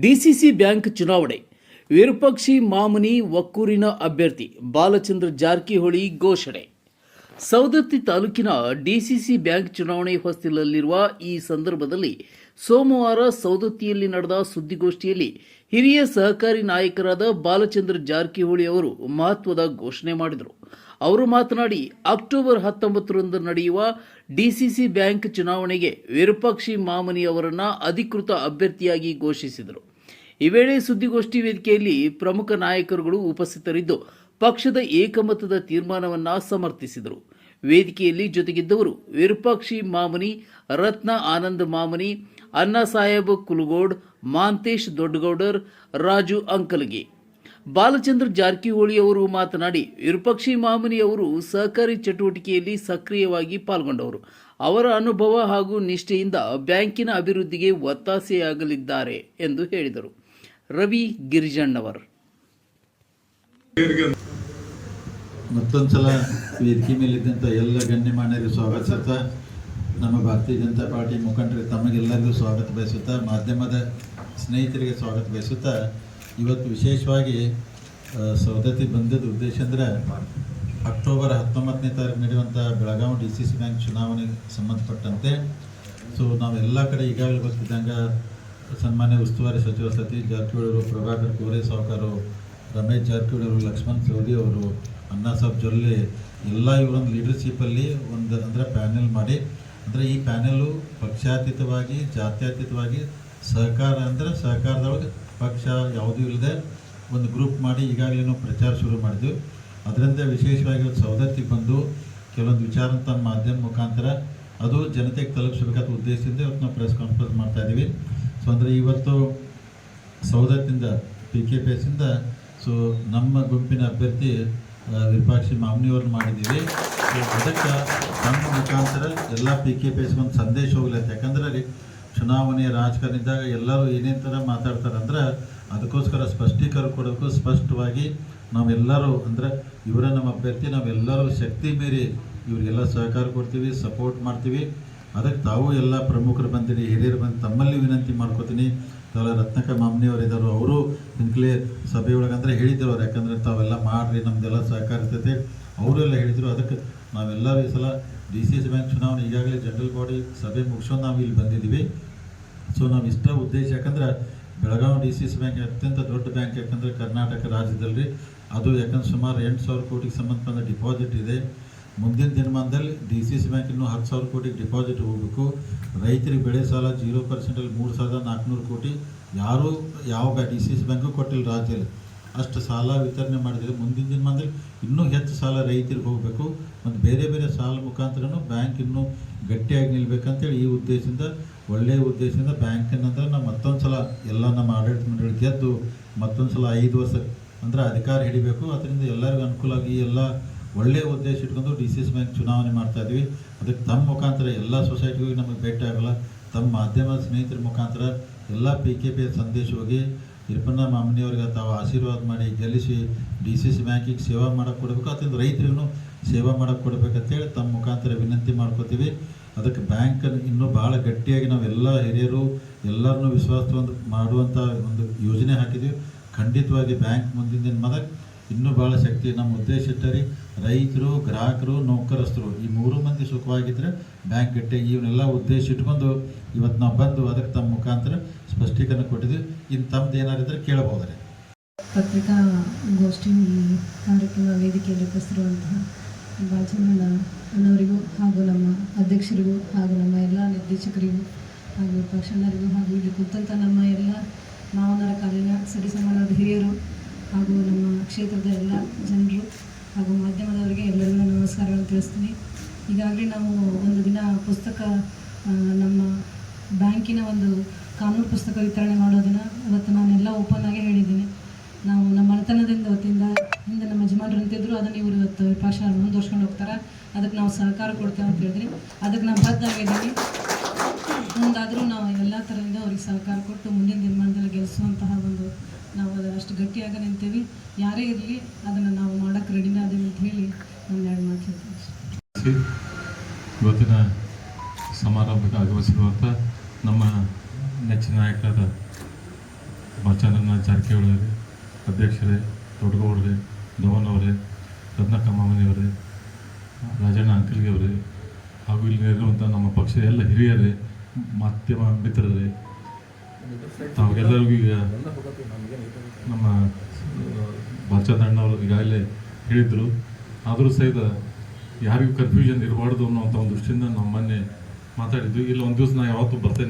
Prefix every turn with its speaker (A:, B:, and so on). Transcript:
A: DCC bank ಚುನಾವಣೆ. ವಿರೂಪಾಕ್ಷಿ ಮಾಮನಿ ಒಕ್ಕೂರಿನ ಅಭ್ಯರ್ಥಿ ಬಾಲಚಂದ್ರ ಜಾರಕಿಹೊಳಿ ಘೋಷಣೆ. ಸವದತ್ತಿ ತಾಲೂಕಿನ ಡಿಸಿಸಿ ಬ್ಯಾಂಕ್ ಚುನಾವಣೆ ಹೊಸ್ತಿಲಲ್ಲಿರುವ ಈ ಸಂದರ್ಭದಲ್ಲಿ ಸೋಮವಾರ ಸವದತ್ತಿಯಲ್ಲಿ ನಡೆದ ಸುದ್ದಿಗೋಷ್ಠಿಯಲ್ಲಿ ಹಿರಿಯ ಸಹಕಾರಿ ನಾಯಕರಾದ ಬಾಲಚಂದ್ರ ಜಾರಕಿಹೊಳಿ ಅವರು ಮಹತ್ವದ ಘೋಷಣೆ ಮಾಡಿದರು. ಅವರು ಮಾತನಾಡಿ, ಅಕ್ಟೋಬರ್ ಹತ್ತೊಂಬತ್ತರಂದು ನಡೆಯುವ ಡಿಸಿಸಿ ಬ್ಯಾಂಕ್ ಚುನಾವಣೆಗೆ ವಿರೂಪಾಕ್ಷಿ ಮಾಮನಿ ಅವರನ್ನ ಅಧಿಕೃತ ಅಭ್ಯರ್ಥಿಯಾಗಿ ಘೋಷಿಸಿದರು. ಈ ವೇಳೆ ಸುದ್ದಿಗೋಷ್ಠಿ ವೇದಿಕೆಯಲ್ಲಿ ಪ್ರಮುಖ ನಾಯಕರುಗಳು ಉಪಸ್ಥಿತರಿದ್ದು, ಪಕ್ಷದ ಏಕಮತದ ತೀರ್ಮಾನವನ್ನ ಸಮರ್ಥಿಸಿದರು. ವೇದಿಕೆಯಲ್ಲಿ ಜೊತೆಗಿದ್ದವರು ವಿರೂಪಾಕ್ಷಿ ಮಾಮನಿ, ರತ್ನ ಆನಂದ್ ಮಾಮನಿ ಅಣ್ಣಾ ಸಾಹೇಬ್ ಕುಲಗೋಡ್, ಮಾಂತೇಶ್ ದೊಡ್ಡಗೌಡರ್, ರಾಜು ಅಂಕಲಗಿ ಬಾಲಚಂದ್ರ ಜಾರಕಿಹೊಳಿ ಅವರು ಮಾತನಾಡಿ, ವಿರೂಪಾಕ್ಷಿ ಮಾಮನಿ ಅವರು ಸಹಕಾರಿ ಚಟುವಟಿಕೆಯಲ್ಲಿ ಸಕ್ರಿಯವಾಗಿ ಪಾಲ್ಗೊಂಡವರು. ಅವರ ಅನುಭವ ಹಾಗೂ ನಿಷ್ಠೆಯಿಂದ ಬ್ಯಾಂಕಿನ ಅಭಿವೃದ್ಧಿಗೆ ಒತ್ತಾಸೆಯಾಗಲಿದ್ದಾರೆ ಎಂದು ಹೇಳಿದರು. ರವಿ ಗಿರಿಜಣ್ಣವರ್.
B: ಮತ್ತೊಂದ್ಸಲ ವೇದಿಕೆ ಮೇಲಿದ್ದಂಥ ಎಲ್ಲ ಗಣ್ಯಮಾನ್ಯರಿಗೆ ಸ್ವಾಗತಿಸುತ್ತ ನಮ್ಮ ಭಾರತೀಯ ಜನತಾ ಪಾರ್ಟಿ ಮುಖಂಡರಿಗೆ ತಮಗೆಲ್ಲರಿಗೂ ಸ್ವಾಗತ ಬಯಸುತ್ತಾ, ಮಾಧ್ಯಮದ ಸ್ನೇಹಿತರಿಗೆ ಸ್ವಾಗತ ಬಯಸುತ್ತಾ ಇವತ್ತು ವಿಶೇಷವಾಗಿ ಸವದತ್ತಿ ಬಂದದ ಉದ್ದೇಶ ಅಂದರೆ ಅಕ್ಟೋಬರ್ ಹತ್ತೊಂಬತ್ತನೇ ತಾರೀಕು ನಡೆಯುವಂಥ Belagavi D C C bank ಚುನಾವಣೆಗೆ ಸಂಬಂಧಪಟ್ಟಂತೆ. ಸೊ ನಾವು ಎಲ್ಲ ಕಡೆ ಈಗಾಗಲೇ ಗೊತ್ತಿದ್ದಂಗೆ ಸನ್ಮಾನ್ಯ ಉಸ್ತುವಾರಿ ಸಚಿವ ಸತೀಶ್ ಜಾರಕಿಹೊಳಿ ಅವರು, ಪ್ರಭಾಕರ್ ಕೋರೆ ಸಾವುಕಾರು ರಮೇಶ್ ಜಾರಕಿಹೊಳಿ ಅವರು, ಲಕ್ಷ್ಮಣ್ ಸವದಿ ಅವರು, ಅಣ್ಣಾ ಸಾಬ್ ಜೊಲ್ಲೆ, ಎಲ್ಲ ಇವರೊಂದು ಲೀಡರ್ಶಿಪ್ಪಲ್ಲಿ ಒಂದು ಅಂದರೆ ಪ್ಯಾನೆಲ್ ಮಾಡಿ, ಅಂದರೆ ಈ ಪ್ಯಾನೆಲ್ಲು ಪಕ್ಷಾತೀತವಾಗಿ, ಜಾತ್ಯತೀತವಾಗಿ ಸಹಕಾರ ಅಂದರೆ ಸಹಕಾರದೊಳಗೆ ಪಕ್ಷ ಯಾವುದೂ ಇಲ್ಲದೆ ಒಂದು ಗ್ರೂಪ್ ಮಾಡಿ ಈಗಾಗಲೇ ಪ್ರಚಾರ ಶುರು ಮಾಡಿದ್ವಿ. ಅದರಿಂದ ವಿಶೇಷವಾಗಿ ಸವದತ್ತಿಗೆ ಬಂದು ಕೆಲವೊಂದು ವಿಚಾರ ತಮ್ಮ ಮಾಧ್ಯಮ ಮುಖಾಂತರ ಅದು ಜನತೆಗೆ ತಲುಪಿಸಬೇಕಾದ ಉದ್ದೇಶದಿಂದ ಇವತ್ತು ನಾವು ಪ್ರೆಸ್ ಕಾನ್ಫರೆನ್ಸ್ ಮಾಡ್ತಾ ಇದ್ದೀವಿ ಸೊ ಅಂದರೆ ಇವತ್ತು ಸೌದತ್ತಿಂದ ಪಿ ಕೆ ಪಿ ಎಸ್ಸಿಂದ ಸೊ ನಮ್ಮ ಗುಂಪಿನ ಅಭ್ಯರ್ಥಿ ವಿರೂಪಾಕ್ಷಿ ಮಾಮ್ನಿಯವ್ರನ್ನ ಮಾಡಿದ್ದೀವಿ. ಅದಕ್ಕೆ ನಮ್ಮ ಮುಖಾಂತರ ಎಲ್ಲ ಪಿ ಕೆ ಪಿ ಎಸ್ ಒಂದು ಸಂದೇಶ ಹೋಗ್ಲತ್ತೆ ಯಾಕಂದ್ರೆ ಚುನಾವಣೆ ಇದ್ದಾಗ ಎಲ್ಲರೂ ಏನೇನು ಥರ ಮಾತಾಡ್ತಾರೆ ಅಂದ್ರೆ ಅದಕ್ಕೋಸ್ಕರ ಸ್ಪಷ್ಟೀಕರಣ ಕೊಡೋಕ್ಕೂ ಸ್ಪಷ್ಟವಾಗಿ ನಾವೆಲ್ಲರೂ ಅಂದರೆ ಇವರ ನಮ್ಮ ಅಭ್ಯರ್ಥಿ, ನಾವೆಲ್ಲರೂ ಶಕ್ತಿ ಮೀರಿ ಇವರಿಗೆಲ್ಲ ಸಹಕಾರ ಕೊಡ್ತೀವಿ ಸಪೋರ್ಟ್ ಮಾಡ್ತೀವಿ. ಅದಕ್ಕೆ ತಾವು ಎಲ್ಲ ಪ್ರಮುಖರು ಬಂದಿರಿ, ಹಿರಿಯರು ಬಂದು ತಮ್ಮಲ್ಲಿ ವಿನಂತಿ ಮಾಡ್ಕೋತೀನಿ. ತಾವೆಲ್ಲ ರತ್ನಕ ಮಾಮ್ನಿಯವರು ಇದ್ದಾರೆ ಅವರು ಇನ್ಕ್ಲೇ ಸಭೆಯೊಳಗೆ ಅಂದರೆ ಹೇಳಿದ್ರು ಅವ್ರು. ಯಾಕಂದರೆ ತಾವೆಲ್ಲ ಮಾಡಿರಿ, ನಮ್ದೆಲ್ಲ ಸಹಕಾರ ಇರ್ತೈತೆ ಅವರೆಲ್ಲ ಹೇಳಿದರು. ಅದಕ್ಕೆ ನಾವೆಲ್ಲರೂ ಈ ಸಲ ಡಿ ಸಿ ಎಸ್ ಬ್ಯಾಂಕ್ ಚುನಾವಣೆ ಈಗಾಗಲೇ ಜನರಲ್ ಬಾಡಿ ಸಭೆ ಮುಗಿಸೋ ನಾವು ಇಲ್ಲಿ ಬಂದಿದ್ದೀವಿ. ಸೊ ನಾವು ಇಷ್ಟ ಉದ್ದೇಶ. ಯಾಕಂದ್ರೆ Belagavi D C S bank ಅತ್ಯಂತ ದೊಡ್ಡ ಬ್ಯಾಂಕ್. ಯಾಕಂದರೆ ಕರ್ನಾಟಕ ರಾಜ್ಯದಲ್ಲಿ ಅದು ಯಾಕಂದ್ರೆ ಸುಮಾರು ಎಂಟು ಸಾವಿರ ಕೋಟಿಗೆ ಸಂಬಂಧಪಟ್ಟ ಡಿಪಾಸಿಟ್ ಇದೆ. ಮುಂದಿನ ದಿನಮಾನದಲ್ಲಿ ಡಿ ಸಿ ಸಿ ಬ್ಯಾಂಕ್ ಇನ್ನೂ ಹತ್ತು ಸಾವಿರ ಕೋಟಿ ಡಿಪಾಸಿಟ್ ಹೋಗಬೇಕು. ರೈತರಿಗೆ ಬೆಳೆ ಸಾಲ ಜೀರೋ ಪರ್ಸೆಂಟಲ್ಲಿ ಮೂರು ಸಾವಿರದ ನಾಲ್ಕುನೂರು ಕೋಟಿ. ಯಾರೂ ಯಾವ ಬ್ಯಾ, ಡಿ ಸಿ ಸಿ ಬ್ಯಾಂಕು ಕೊಟ್ಟಿಲ್ಲ ರಾಜ್ಯದಲ್ಲಿ. ಅಷ್ಟು ಸಾಲ ವಿತರಣೆ ಮಾಡಿದರೆ ಮುಂದಿನ ದಿನಮಾನದಲ್ಲಿ ಇನ್ನೂ ಹೆಚ್ಚು ಸಾಲ ರೈತರಿಗೆ ಹೋಗಬೇಕು. ಮತ್ತು ಬೇರೆ ಬೇರೆ ಸಾಲ ಮುಖಾಂತರನೂ ಬ್ಯಾಂಕ್ ಇನ್ನೂ ಗಟ್ಟಿಯಾಗಿ ನಿಲ್ಬೇಕಂತೇಳಿ ಈ ಉದ್ದೇಶದಿಂದ ಒಳ್ಳೆಯ ಉದ್ದೇಶದಿಂದ ಬ್ಯಾಂಕಿನಂದ್ರೆ ನಾವು ಮತ್ತೊಂದು ಸಲ ಎಲ್ಲ ನಮ್ಮ ಆಡಳಿತ ಮಂಡಳಿ ಗೆದ್ದು ಮತ್ತೊಂದು ಸಲ ಐದು ವರ್ಷ ಅಂದರೆ ಅಧಿಕಾರ ಹಿಡಿಬೇಕು. ಅದರಿಂದ ಎಲ್ಲರಿಗೂ ಅನುಕೂಲ ಆಗಿ ಎಲ್ಲ ಒಳ್ಳೆಯ ಉದ್ದೇಶ ಇಟ್ಕೊಂಡು ಡಿ ಸಿ ಎಸ್ ಬ್ಯಾಂಕ್ ಚುನಾವಣೆ ಮಾಡ್ತಾ ಇದ್ವಿ. ಅದಕ್ಕೆ ತಮ್ಮ ಮುಖಾಂತರ ಎಲ್ಲ ಸೊಸೈಟಿಗೂ ನಮಗೆ ಭೇಟಿ ಆಗಲ್ಲ. ತಮ್ಮ ಮಾಧ್ಯಮ ಸ್ನೇಹಿತರ ಮುಖಾಂತರ ಎಲ್ಲ ಪಿ ಕೆ ಪಿ ಸಂದೇಶ ಹೋಗಿ ಇರ್ಪಣ್ಣ ಮಾಮನಿಯವ್ರಿಗೆ ತಾವು ಆಶೀರ್ವಾದ ಮಾಡಿ ಗೆಲ್ಲಿಸಿ ಡಿ ಸಿ ಸಿ ಬ್ಯಾಂಕಿಗೆ ಸೇವಾ ಮಾಡಕ್ಕೆ ಕೊಡಬೇಕು. ಅದರಿಂದ ರೈತರಿಗೂ ಸೇವಾ ಮಾಡೋಕ್ಕೆ ಕೊಡಬೇಕಂತೇಳಿ ತಮ್ಮ ಮುಖಾಂತರ ವಿನಂತಿ ಮಾಡ್ಕೋತೀವಿ. ಅದಕ್ಕೆ ಬ್ಯಾಂಕ್ ಇನ್ನೂ ಭಾಳ ಗಟ್ಟಿಯಾಗಿ ನಾವೆಲ್ಲ ಹಿರಿಯರು ಎಲ್ಲರನ್ನೂ ವಿಶ್ವಾಸ ಒಂದು ಮಾಡುವಂಥ ಒಂದು ಯೋಜನೆ ಹಾಕಿದ್ವಿ. ಖಂಡಿತವಾಗಿ ಬ್ಯಾಂಕ್ ಮುಂದಿನ ದಿನ ಮದಕ್ಕೆ ಇನ್ನೂ ಭಾಳ ಶಕ್ತಿ ನಮ್ಮ ಉದ್ದೇಶ ಇಟ್ಟರಿ. ರೈತರು, ಗ್ರಾಹಕರು, ನೌಕರಸ್ಥರು ಈ ಮೂರು ಮಂದಿ ಸುಖವಾಗಿದ್ದರೆ ಬ್ಯಾಂಕ್ ಗಟ್ಟೆ ಇವನ್ನೆಲ್ಲ ಉದ್ದೇಶ ಇಟ್ಕೊಂಡು ಇವತ್ತು ನಾವು ಬಂದು ಅದಕ್ಕೆ ತಮ್ಮ ಮುಖಾಂತರ ಸ್ಪಷ್ಟೀಕರಣ ಕೊಟ್ಟಿದ್ವಿ. ಇನ್ನು ತಮ್ಮದು ಏನಾರಿದ್ರೆ ಕೇಳಬಹುದ್ರೆ
C: ಪತ್ರಿಕಾ ಗೋಷ್ಠಿ ಕಾರ್ಯಕ್ರಮ ವೇದಿಕೆಯಲ್ಲಿ ಉಪಸ್ಥಿರುವಂತಹ ಬಾಲಚಂದ್ರಣ್ಣ ಅಣ್ಣವರಿಗೂ ಹಾಗೂ ನಮ್ಮ ಅಧ್ಯಕ್ಷರಿಗೂ ಹಾಗೂ ನಮ್ಮ ಎಲ್ಲ ನಿರ್ದೇಶಕರಿಗೂ ಹಾಗೂ ಪಕ್ಷಣ್ಣರಿಗೂ ಹಾಗೂ ಇಲ್ಲಿ ಕುಂತಂಥ ನಮ್ಮ ಎಲ್ಲ ಮಾವನರ ಕಾಲಿನ ಸರಿ ಸಮಾನದ ಹಿರಿಯರು ಹಾಗೂ ನಮ್ಮ ಕ್ಷೇತ್ರದ ಎಲ್ಲ ಜನರು ಹಾಗೂ ಮಾಧ್ಯಮದವರಿಗೆ ಎಲ್ಲರಿಗೂ ನಾನು ನಮಸ್ಕಾರಗಳನ್ನು ತಿಳಿಸ್ತೀನಿ. ಈಗಾಗಲೇ ನಾವು ಒಂದು ದಿನ ಪುಸ್ತಕ ನಮ್ಮ ಬ್ಯಾಂಕಿನ ಒಂದು ಕಾನೂನು ಪುಸ್ತಕ ವಿತರಣೆ ಮಾಡೋ ದಿನ ಇವತ್ತು ನಾನೆಲ್ಲ ಓಪನ್ ಆಗಿ ಹೇಳಿದ್ದೀನಿ. ನಾವು ನಮ್ಮ ಮನೆತನದಿಂದ ವತಿಯಿಂದ ಹಿಂದೆ ನಮ್ಮ ಯಜಮಾನ್ರು ಅಂತಿದ್ರು, ಅದನ್ನು ಇವರು ಇವತ್ತು ವಿಪಾಶ ಮುಂದುವರ್ಸ್ಕೊಂಡು ಹೋಗ್ತಾರೆ. ಅದಕ್ಕೆ ನಾವು ಸಹಕಾರ ಕೊಡ್ತೇವೆ ಅಂತ ಹೇಳಿದ್ರಿ. ಅದಕ್ಕೆ ನಾವು ಬದ್ಧಾಗಿದ್ದೀವಿ ಮುಂದಾದರೂ ನಾವು ಎಲ್ಲ ಥರದಿಂದ ಅವ್ರಿಗೆ ಸಹಕಾರ ಕೊಟ್ಟು ಮುಂದಿನ ದಿನಮಾನದಲ್ಲಿ ನಾವು ಅಷ್ಟು ಗಟ್ಟಿಯಾಗಿ ನಿಂತೀವಿ ಯಾರೇ ಇರಲಿ, ಅದನ್ನು ನಾವು ಮಾಡೋಕ್ಕೆ ರೆಡಿನ ಅದೇನು ಅಂತ ಹೇಳಿ ನಾನು ಎರಡು ಮಾತು ಹೇಳ್ತೀನಿ.
D: ಇವತ್ತಿನ ಸಮಾರಂಭಕ್ಕೆ ಆಗಮಿಸಿರುವಂಥ ನಮ್ಮ ನೆಚ್ಚಿನ ನಾಯಕರಾದ ಬಾಲಚಂದ್ರನಾಥ್ ಜಾರಕಿಹೊಳಿ ಅಧ್ಯಕ್ಷರೇ ದೊಡ್ಡಗೌಡ್ರೆ ಧವನ್ ಅವರೇ ರತ್ನಕ್ಕ ಮಾಮನಿಯವರೇ ರಾಜಣ್ಣ ಅಂಕಲ್ಗೆ ಅವರೇ, ಹಾಗೂ ಇಲ್ಲಿ ಇರುವಂಥ ನಮ್ಮ ಪಕ್ಷದ ಎಲ್ಲ ಹಿರಿಯರೇ, ಮಾಧ್ಯಮ ಮಿತ್ರರೇ ತಾವೆಲ್ಲರಿಗೂ ಈಗ ನಮ್ಮ ಬಾಲಚಂದ್ರ ಅಣ್ಣವರು ಈಗಾಗಲೇ ಹೇಳಿದರು. ಆದರೂ ಸಹಿತ ಯಾರಿಗೂ ಕನ್ಫ್ಯೂಷನ್ ಇರಬಾರ್ದು ಅನ್ನೋ ಒಂದು ದೃಷ್ಟಿಯಿಂದ ನಾವು ಮಾತಾಡಿದ್ದು. ಮಾತಾಡಿದ್ವಿ ಇಲ್ಲ, ಒಂದು ದಿವಸ ನಾನು ಯಾವತ್ತೂ ಬರ್ತೇನೆ.